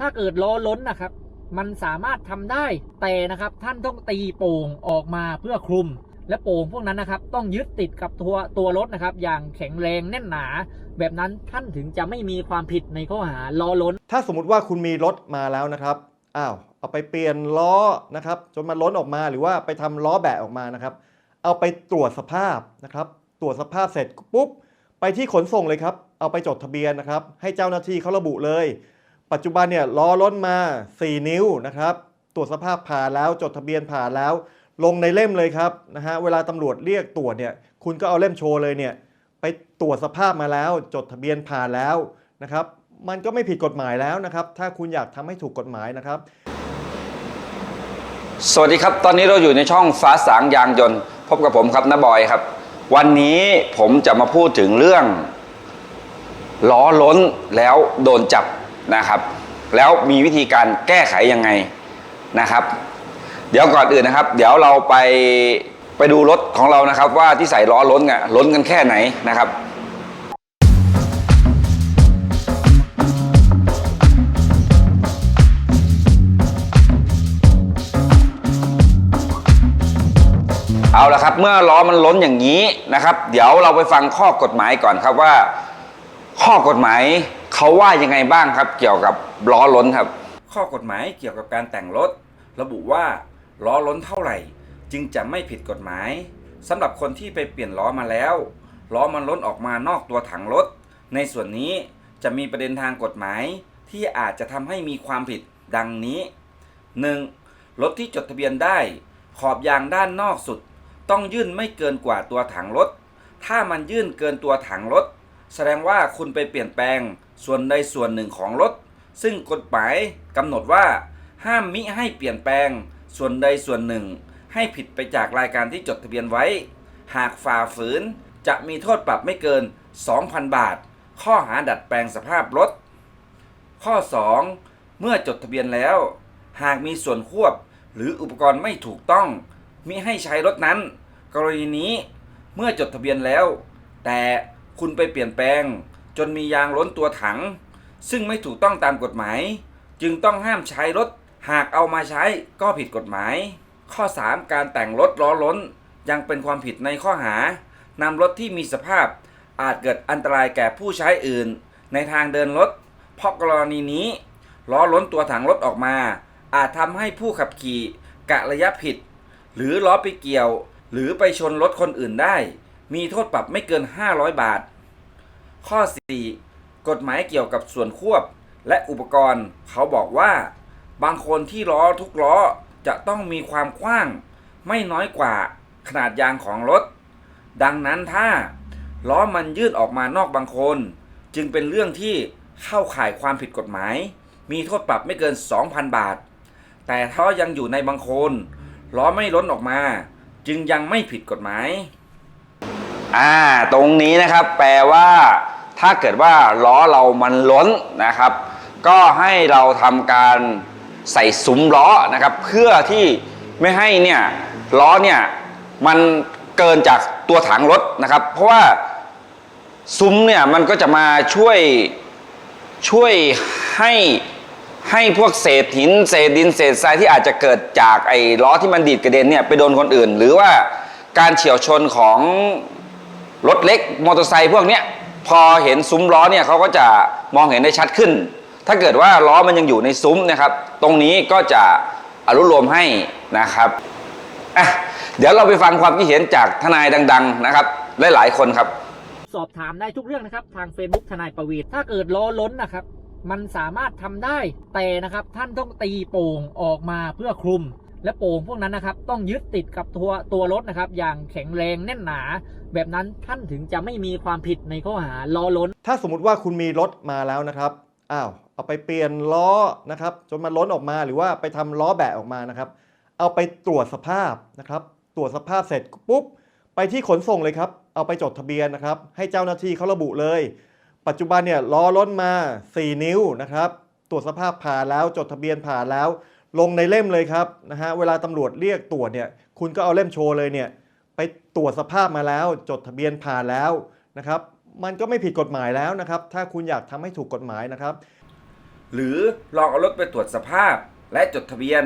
ถ้าเกิดล้อล้นนะครับ มันสามารถทำได้แต่นะครับท่านต้องตีโป่งออกมาเพื่อคลุม และโป่งพวกนั้นนะครับ ต้องยึดติดกับตัวตัวรถนะครับ อย่างแข็งแรงแน่นหนา แบบนั้นท่านถึงจะไม่มีความผิดในข้อหาล้อล้น ถ้าสมมติว่าคุณมีรถมาแล้วนะครับอ้าวเอาไปเปลี่ยนล้อนะครับ จนมันล้นออกมาหรือว่าไปทำล้อแบะออกมานะครับ เอาไปตรวจสภาพนะครับ ตรวจสภาพเสร็จปุ๊บไปที่ขนส่งเลยครับ เอาไปจดทะเบียนนะครับ ให้เจ้าหน้าที่เขาระบุเลย ปัจจุบันเนี่ยล้อล้นมา 4 นิ้วนะครับตรวจสภาพผ่านแล้วจดทะเบียนผ่านแล้ว ลงในเล่มเลยครับนะฮะเวลาตำรวจเรียกตรวจเนี่ยคุณก็เอาเล่มโชว์เลยเนี่ยไปตรวจสภาพมาแล้ว จดทะเบียนผ่านแล้วนะครับมันก็ไม่ผิดกฎหมายแล้วนะครับ ถ้าคุณอยากทำให้ถูกกฎหมายนะครับ สวัสดีครับ ตอนนี้เราอยู่ในช่องฟ้าสางยางยนต์ พบกับผมครับน้าบอยครับ วันนี้ผมจะมาพูดถึงเรื่องล้อล้นแล้วโดนจับ นะครับ แล้วมีวิธีการแก้ไขยังไงนะครับ เดี๋ยวก่อนอื่นนะครับ เดี๋ยวเราไปไปดูรถของเรานะครับ ว่าที่ใส่ล้อล้นอะล้นกันแค่ไหนนะครับเอาละครับเมื่อล้อมันล้นอย่างนี้นะครับ เดี๋ยวเราไปฟังข้อกฎหมายก่อนครับว่า ข้อกฎหมายเขาว่ายังไงบ้างครับ เกี่ยวกับล้อล้นครับ ข้อกฎหมายเกี่ยวกับการแต่งรถ ระบุว่าล้อล้นเท่าไหร่ จึงจะไม่ผิดกฎหมายสำหรับคนที่ไปเปลี่ยนล้อมาแล้วล้อมันล้นออกมานอกตัวถังรถ ในส่วนนี้จะมีประเด็นทางกฎหมาย ที่อาจจะทำให้มีความผิดดังนี้ 1. รถที่จดทะเบียนได้ ขอบยางด้านนอกสุด ต้องยื่นไม่เกินกว่าตัวถังรถ ถ้ามันยื่นเกินตัวถังรถ แสดงว่าคุณไปเปลี่ยนแปลงส่วนใดส่วนหนึ่งของรถ ซึ่งกฎหมายกำหนดว่า ห้ามมิให้เปลี่ยนแปลงส่วนใดส่วนหนึ่ง ให้ผิดไปจากรายการที่จดทะเบียนไว้ หากฝ่าฝืนจะมีโทษปรับไม่เกิน 2,000 บาท ข้อหาดัดแปลงสภาพรถ ข้อ 2 เมื่อจดทะเบียนแล้ว หากมีส่วนควบหรืออุปกรณ์ไม่ถูกต้อง มิให้ใช้รถนั้น กรณีนี้เมื่อจดทะเบียนแล้ว แต่ คุณไปเปลี่ยนแปลง จนมียางล้นตัวถัง ซึ่งไม่ถูกต้องตามกฎหมาย จึงต้องห้ามใช้รถ หากเอามาใช้ก็ผิดกฎหมาย ข้อ 3 การแต่งรถล้อล้น ยังเป็นความผิดในข้อหานำรถที่มีสภาพ อาจเกิดอันตรายแก่ผู้ใช้อื่น ในทางเดินรถเพราะกรณีนี้ล้อล้นตัวถังรถออกมา อาจทำให้ผู้ขับขี่กะระยะผิด หรือล้อไปเกี่ยว หรือไปชนรถคนอื่นได้ มีโทษปรับไม่เกิน 500 บาท ข้อ 4 กฎหมายเกี่ยวกับส่วนควบและอุปกรณ์ เขาบอกว่า บางคนที่ล้อทุกล้อจะต้องมีความกว้าง ไม่น้อยกว่าขนาดยางของรถ ดังนั้นถ้า ล้อมันยื่นออกมานอกบางคน จึงเป็นเรื่องที่เข้าข่ายความผิดกฎหมาย มีโทษปรับไม่เกิน 2,000 บาท แต่ถ้ายังอยู่ในบางคนล้อไม่ล้นออกมา จึงยังไม่ผิดกฎหมาย อ่าตรงนี้นะครับแปลว่าถ้าเกิดว่าล้อเรามันล้นนะครับ ก็ให้เราทำการใส่ซุ้มล้อนะครับ เพื่อที่ไม่ให้เนี่ยล้อเนี่ยมันเกินจากตัวถังรถนะครับ เพราะว่าซุ้มเนี่ยมันก็จะมาช่วยช่วยให้ให้พวกเศษหินเศษดินเศษทรายที่อาจจะเกิดจากไอ้ล้อที่มันดีดกระเด็นเนี่ยไปโดนคนอื่น หรือว่าการเฉียวชนของ รถเล็กมอเตอร์ไซค์พวกเนี้ยพอเห็นซุ้มล้อเนี่ยเขาก็จะมองเห็นได้ชัดขึ้น ถ้าเกิดว่าล้อมันยังอยู่ในซุ้มนะครับ ตรงนี้ก็จะอนุโลมให้นะครับอะเดี๋ยวเราไปฟังความคิดเห็นจากทนายดัง ๆ นะครับหลายๆคนครับ สอบถามได้ทุกเรื่องนะครับ ทาง Facebook ทนายประวีทถ้าเกิดล้อล้นนะครับ มันสามารถทำได้แต่นะครับท่านต้องตีโป่งออกมาเพื่อคลุม และโป่งพวกนั้นนะครับต้องยึดติดกับตัวตัวรถนะครับ อย่างแข็งแรงแน่นหนา แบบนั้นท่านถึงจะไม่มีความผิดในข้อหาล้อล้น ถ้าสมมติว่าคุณมีรถมาแล้วนะครับอ้าวเอาไปเปลี่ยนล้อนะครับ จนมันล้นออกมาหรือว่าไปทำล้อแบะออกมานะครับ เอาไปตรวจสภาพนะครับ ตรวจสภาพเสร็จปุ๊บไปที่ขนส่งเลยครับ เอาไปจดทะเบียนนะครับ ให้เจ้าหน้าที่เขาระบุเลย ปัจจุบันเนี่ยล้อล้นมา 4 นิ้วนะครับ ตรวจสภาพผ่านแล้วจดทะเบียนผ่านแล้ว ลงในเล่มเลยครับนะฮะเวลาตำรวจเรียกตรวจเนี่ยคุณก็เอาเล่มโชว์เลยเนี่ยไปตรวจสภาพมาแล้ว จดทะเบียนผ่านแล้วนะครับ มันก็ไม่ผิดกฎหมายแล้วนะครับ ถ้าคุณอยากทำให้ถูกกฎหมายนะครับ หรือลองเอารถไปตรวจสภาพและจดทะเบียน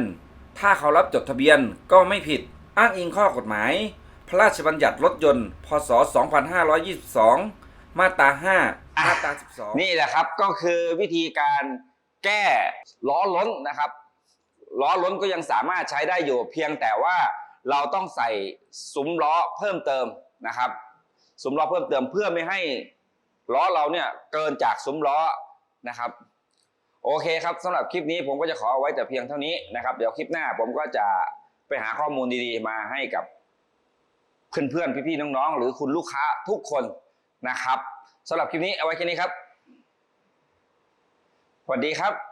ถ้าเขารับจดทะเบียนก็ไม่ผิดอ้างอิงข้อกฎหมาย พระราชบัญญัติรถยนต์ พศ 2522 มาตรา 5 มาตรา 12 นี่แหละครับก็คือวิธีการแก้ล้อล้นนะครับ ล้อล้นก็ยังสามารถใช้ได้อยู่ เพียงแต่ว่าเราต้องใส่ซุ้มล้อเพิ่มเติมนะครับซุ้มล้อเพิ่มเติมเพื่อไม่ให้ล้อเราเนี่ยเกินจากซุ้มล้อนะครับโอเคครับสำหรับคลิปนี้ผมก็จะขอเอาไว้แต่เพียงเท่านี้นะครับ เดี๋ยวคลิปหน้าผมก็จะไปหาข้อมูลดีๆ มาให้กับเพื่อนๆพี่ๆน้องๆ หรือคุณลูกค้าทุกคนนะครับสำหรับคลิปนี้เอาไว้แค่นี้ครับสวัสดีครับ